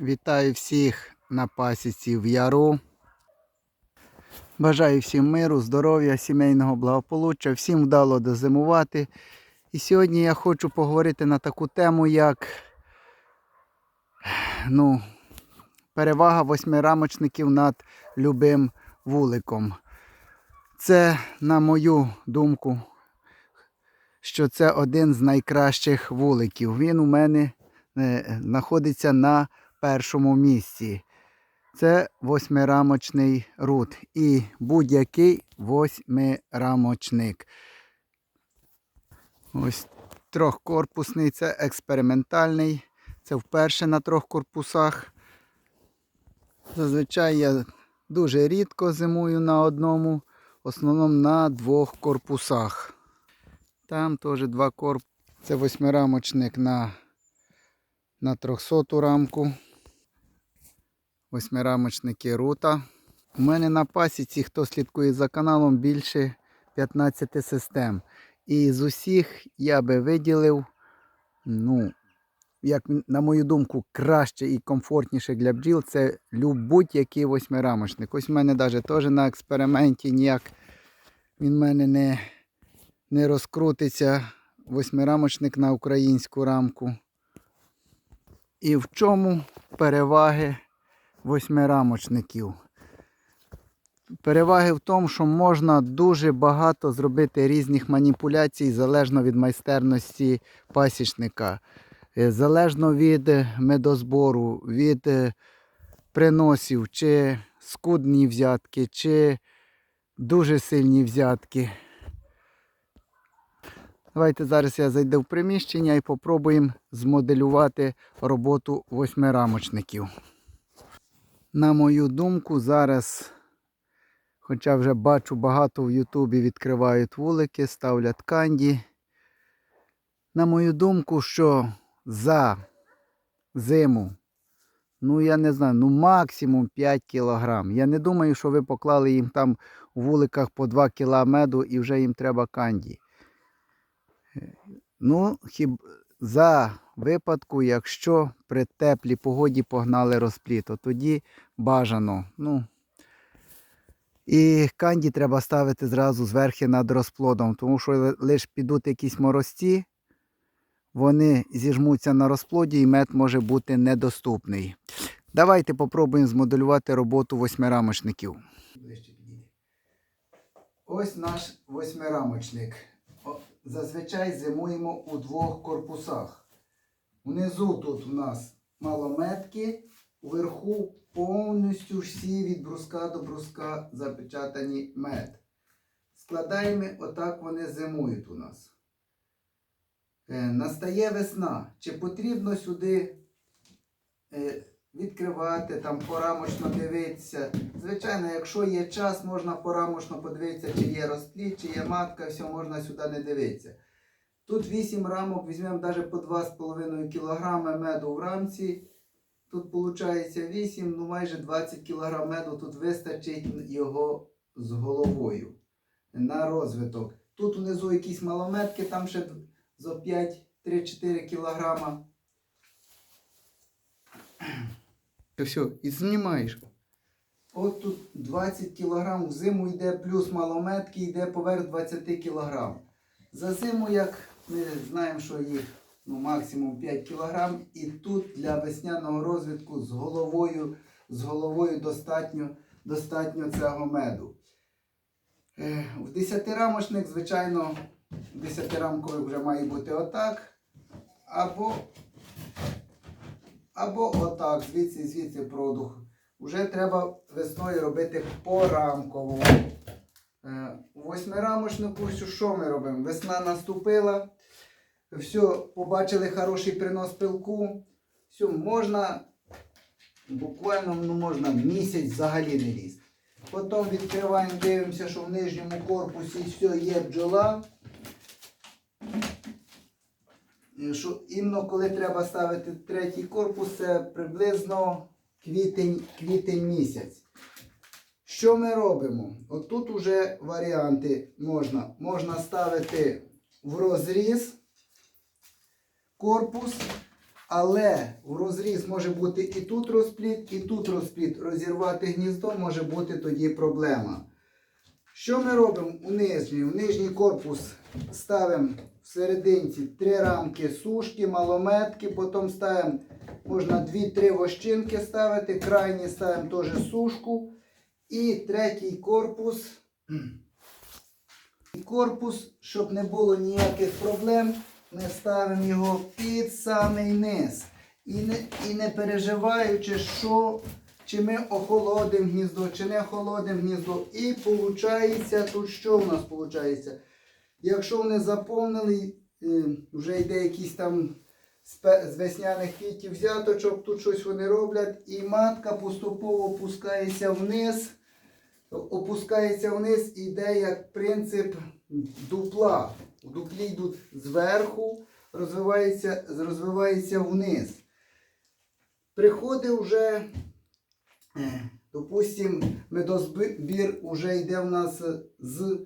Вітаю всіх на пасіці в Яру. Бажаю всім миру, здоров'я, сімейного благополуччя, всім вдало дозимувати. І сьогодні я хочу поговорити на таку тему, як ну, перевага восьмирамочників над любим вуликом. Це, на мою думку, що це один з найкращих вуликів. Він у мене е, знаходиться на першому місці. Це восьмирамочний рут і будь-який восьмирамочник. Ось трьохкорпусний, це експериментальний. Це вперше на трьох корпусах. Зазвичай я дуже рідко зимую на одному, в основному на двох корпусах. Там теж два корпуси. Це восьмирамочник на, на 300 рамку. Восьмирамочники рута. У мене на пасіці, хто слідкує за каналом, більше 15 систем. І з усіх я би виділив, ну, як на мою думку, краще і комфортніше для бджіл це будь-який восьмирамочник. Ось в мене навіть теж на експерименті ніяк він в мене не, не розкрутиться. Восьмирамочник на українську рамку. І в чому переваги восьмирамочників? Переваги в тому, що можна дуже багато зробити різних маніпуляцій залежно від майстерності пасічника, Е, залежно від е, медозбору, від е, приносів, чи скудні взятки, чи дуже сильні взятки. Давайте зараз я зайду в приміщення і попробуємо змоделювати роботу восьмирамочників. На мою думку, зараз, хоча вже бачу, багато в Ютубі відкривають вулики, ставлять канді. На мою думку, що за зиму, ну я не знаю, ну максимум 5 кілограм. Я не думаю, що ви поклали їм там у вуликах по 2 кг меду і вже їм треба канді. Ну, хіб за випадку, якщо при теплій погоді погнали розпліт, то тоді бажано. Ну, і канді треба ставити зразу зверху над розплодом, тому що лише підуть якісь морозці, вони зіжмуться на розплоді і мед може бути недоступний. Давайте попробуємо змоделювати роботу восьмирамочників. Ось наш восьмирамочник. Зазвичай зимуємо у двох корпусах. Внизу тут у нас малометки, вверху повністю всі від бруска до бруска запечатані мед. Складаємо, отак вони зимують у нас. Е, настає весна. Чи потрібно сюди е, відкривати, там порамочно дивитися? Звичайно, якщо є час, можна порамочно подивитися, чи є розплід, чи є матка, все можна сюди не дивитися. Тут 8 рамок, візьмемо навіть по 2,5 кг меду в рамці. Тут виходить 8, ну майже 20 кг меду тут вистачить його з головою на розвиток. Тут внизу якісь малометки, там ще за 5-3-4 кг. Все, і знімаєш. От тут 20 кг, в зиму йде плюс малометки, йде поверх 20 кг. За зиму, як ми знаємо, що їх ну, максимум 5 кг, і тут для весняного розвитку з головою, з головою достатньо, достатньо цього меду. Е, В 10-рамочник, звичайно, 10-рамковий вже має бути отак. Або, або отак, звідси, звідси продух. Уже треба весною робити порамково. Е, У восьмирамочнику, що ми робимо? Весна наступила. Все, побачили хороший принос пилку. Все, можна буквально ну, можна місяць взагалі не лізти. Потім відкриваємо, дивимося, що в нижньому корпусі все є бджола. Е, Що іменно коли треба ставити третій корпус, це приблизно квітень, квітень місяць. Що ми робимо? От тут вже варіанти можна. Можна ставити в розріз корпус, Але в розріз може бути і тут розпліт, і тут розпліт. Розірвати гніздо може бути тоді проблема. Що ми робимо у нижній? У нижній корпус ставимо в три рамки сушки, малометки, потім ставимо, можна 2-3 вощинки ставити, крайні ставимо теж сушку. І третій корпус. Корпус, щоб не було ніяких проблем, ми ставимо його під самий низ. І не, і не переживаючи, що чи ми охолодимо гніздо, чи не охолодимо гніздо. І виходить, тут що в нас виходить? Якщо вони заповнили, е, вже йде якийсь там з весняних квітів взяточок, тут щось вони роблять, і матка поступово опускається вниз, опускається вниз і йде як принцип дупла. У дуплі йдуть зверху, розвивається, розвивається вниз. Приходить вже, е, допустим, медозбір вже йде в нас з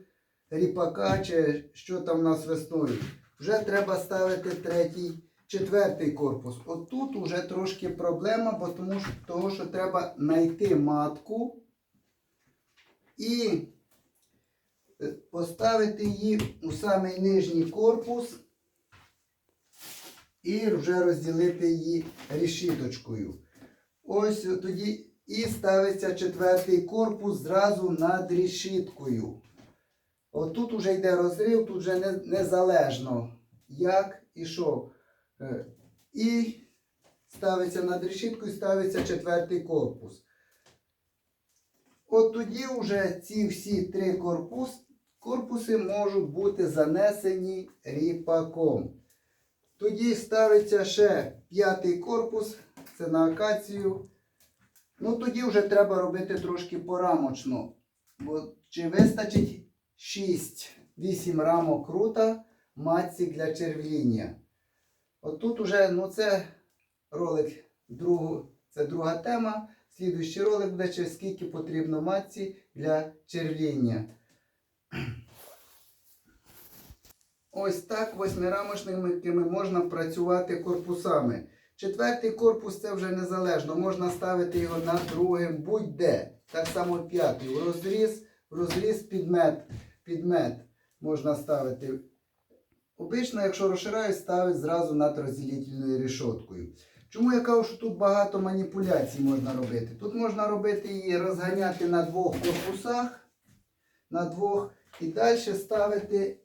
ріпака, чи що там в нас весною. Вже треба ставити третій, четвертий корпус. От тут вже трошки проблема, бо тому що, того, що треба знайти матку і е, поставити її у самий нижній корпус і вже розділити її решіточкою. Ось тоді і ставиться четвертий корпус зразу над решіткою. Отут уже йде розрив, тут вже не, незалежно як і що. Е, І ставиться над решіткою, ставиться четвертий корпус. От тоді вже ці всі три корпус, корпуси можуть бути занесені ріпаком. Тоді ставиться ще п'ятий корпус, це на акацію. Ну тоді вже треба робити трошки порамочно. Бо чи вистачить 6-8 рамок рута матці для червління. От тут уже, ну це ролик, другу, це друга тема. Слідуючий ролик буде, через скільки потрібно матці для червління. Ось так восьмирамочниками можна працювати корпусами. Четвертий корпус це вже незалежно. Можна ставити його на другим будь-де. Так само п'ятий. В розріз, в розріз підмет, підмет можна ставити. Обично, якщо розширяють, ставить зразу над розділительною рішоткою. Чому я кажу, що тут багато маніпуляцій можна робити? Тут можна робити її розганяти на двох корпусах, на двох, і далі ставити,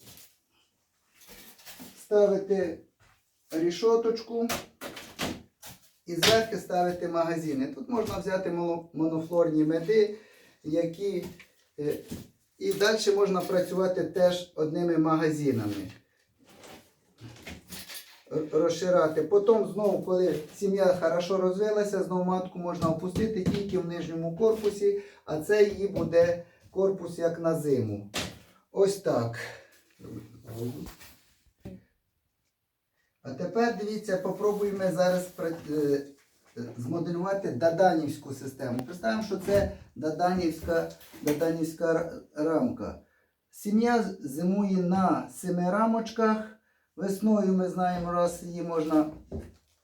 ставити рішоточку і зверху ставити магазини. Тут можна взяти монофлорні меди, які. е, І далі можна працювати теж одними магазинами. Розширати. Потім знову, коли сім'я хорошо розвилася, знову матку можна опустити тільки в нижньому корпусі, а це її буде корпус як на зиму. Ось так. А тепер дивіться, попробуємо зараз е, змоделювати даданівську систему. Представимо, що це даданівська, даданівська рамка. Сім'я зимує на семи рамочках. Весною ми знаємо, раз її можна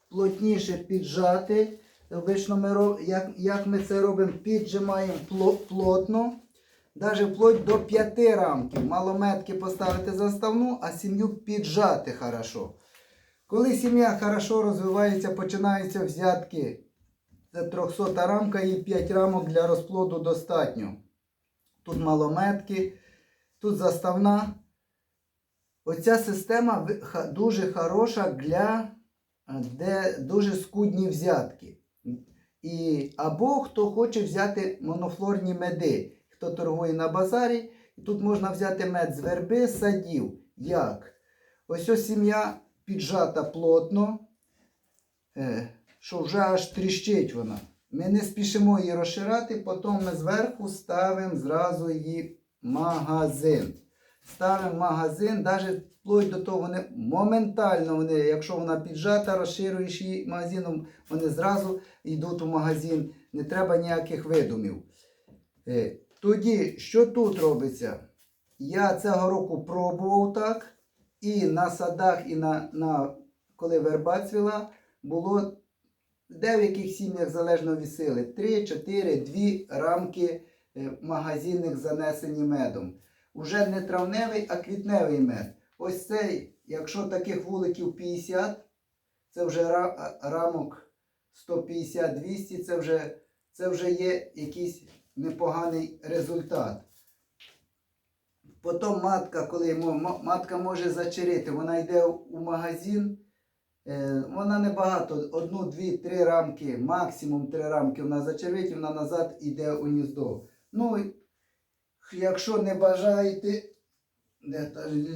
плотніше піджати. Обично ми як, як ми це робимо, піджимаємо плотно. Навіть вплоть до п'яти рамків. Малометки поставити заставну, а сім'ю піджати хорошо. Коли сім'я хорошо розвивається, починаються взятки. Це 300 рамка і 5 рамок для розплоду достатньо. Тут малометки, тут заставна. Оця система дуже хороша для е, де дуже скудні взятки. І, або хто хоче взяти монофлорні меди, хто торгує на базарі, тут можна взяти мед з верби, садів. Як? Ось ось сім'я піджата плотно, е, що вже аж тріщить вона. Ми не спішимо її розширати, потім ми зверху ставимо зразу її магазин. Ставимо магазин, навіть вплоть до того, вони моментально, вони, якщо вона піджата, розширюєш її магазином, вони зразу йдуть у магазин. Не треба ніяких видумів. Е, Тоді, що тут робиться? Я цього року пробував так. І на садах, і на, на коли верба цвіла, було в деяких сім'ях залежно від сили 3, 4, 2 рамки е, магазинних занесені медом. Уже не травневий, а квітневий мед. Ось цей, якщо таких вуликів 50, це вже рамок 150-200, це вже, це вже є якийсь непоганий результат. Потім матка, коли матка може зачерити, вона йде у магазин, е, вона не багато, одну, дві, три рамки, максимум три рамки вона зачервить, і вона назад йде у гніздо. Ну, якщо не бажаєте,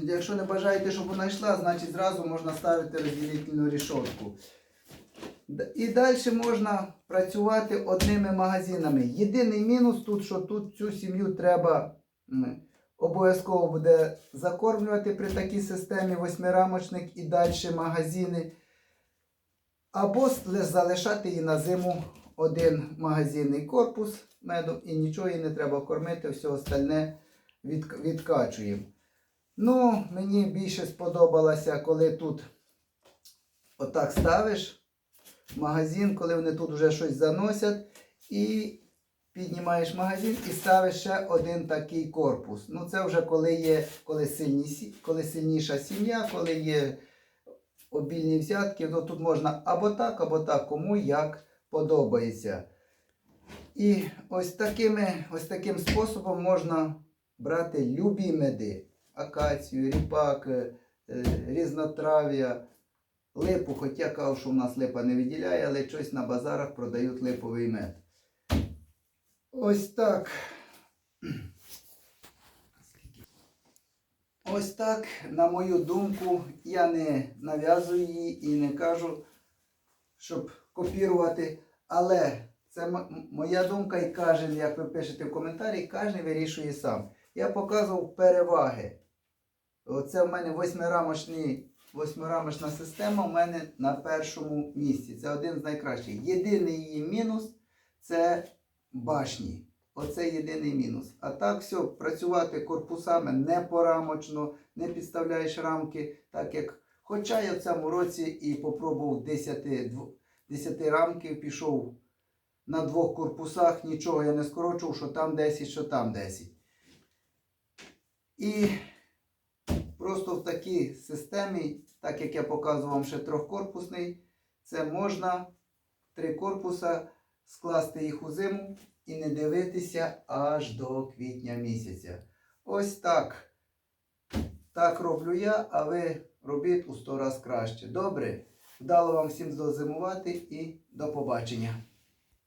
якщо не бажаєте, щоб вона йшла, значить зразу можна ставити розділительну рішотку. І далі можна працювати одними магазинами. Єдиний мінус тут, що тут цю сім'ю треба обов'язково буде закормлювати при такій системі восьмирамочник і далі магазини. Або залишати її на зиму один магазинний корпус меду і нічого їй не треба кормити, все остальне від, відкачуємо. Ну, мені більше сподобалося, коли тут отак ставиш магазин, коли вони тут вже щось заносять, і піднімаєш магазин і ставиш ще один такий корпус. Ну, це вже коли є, коли, сильні, коли сильніша сім'я, коли є обільні взятки, ну тут можна або так, або так, кому як подобається. І ось, такими, ось таким способом можна брати любі меди. Акацію, ріпак, е, е, різнотрав'я, липу, хоч я кажу, що у нас липа не виділяє, але щось на базарах продають липовий мед. Ось так. Ось так, на мою думку, я не нав'язую її і не кажу, щоб копірувати. Але це моя думка, і кожен, як ви пишете в коментарі, кожен вирішує сам. Я показував переваги. Оце в мене восьмирамочний, восьмирамочна система у мене на першому місці. Це один з найкращих. Єдиний її мінус це башні. Оце єдиний мінус. А так все, працювати корпусами не порамочно, не підставляєш рамки, так як. Хоча я в цьому році і попробував 10, дв- 10 рамків, пішов на двох корпусах, нічого я не скорочував, що там 10, що там 10. І просто в такій системі, так як я показував вам ще трьохкорпусний, це можна три корпуса скласти їх у зиму і не дивитися аж до квітня місяця. Ось так. Так роблю я, а ви робіть у 100 раз краще. Добре? Вдало вам всім дозимувати і до побачення.